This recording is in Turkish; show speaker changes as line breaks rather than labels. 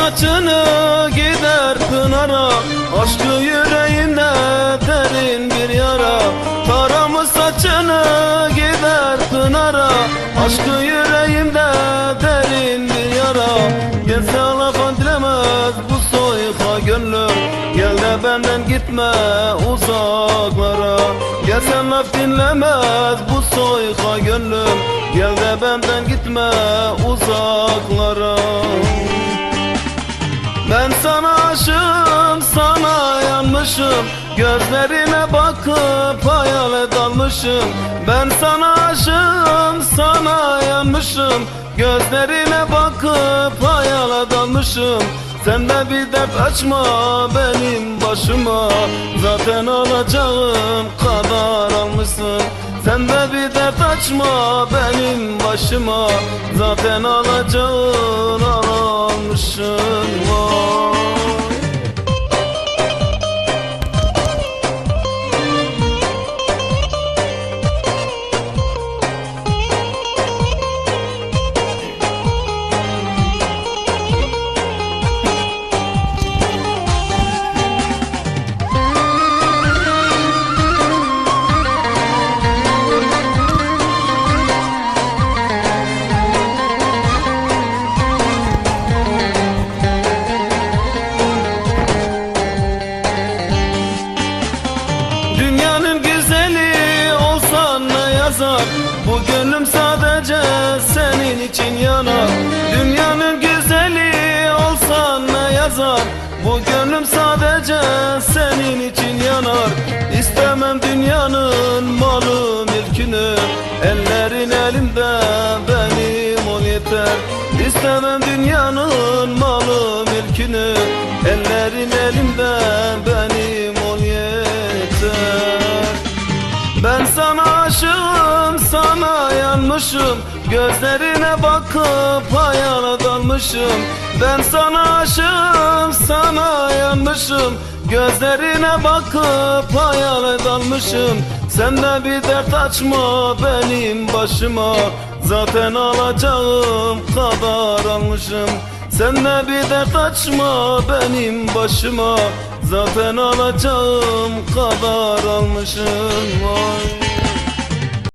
saçını gider pınara. Aşkı yüreğimde derin bir yara. Taramı saçını gider pınara. Aşkı yüreğimde derin bir yara. Gelse alakan dilemez bu soyka gönlüm. Gel de benden gitme uzaklara. Gelsen laf dinlemez bu soyka gönlüm. Gel de benden gitme uzaklara ben sana aşığım, sana yanmışım. Gözlerine bakıp hayale dalmışım Ben sana aşığım, sana yanmışım. Gözlerine bakıp hayale dalmışım Sen de bir dert açma benim başıma. Zaten alacağım kadar almışsın. Sen de bir dert açma benim başıma. Zaten alacağın almışsın vay Bu gönlüm sadece senin için yanar Dünyanın güzeli olsan ne yazar? Bu gönlüm sadece senin için yanar İstemem dünyanın malı mülkünü. Ellerin elimde benim ol yeter. İstemem dünyanın malı mülkünü. Ellerin elimde sana yanmışım Gözlerine bakıp hayala dalmışım. Ben sana aşığım sana yanmışım Gözlerine bakıp hayale dalmışım. Sen de bir dert açma benim başıma Zaten alacağım kadar almışım. Sen de bir dert açma benim başıma Zaten alacağım kadar almışım. Vay.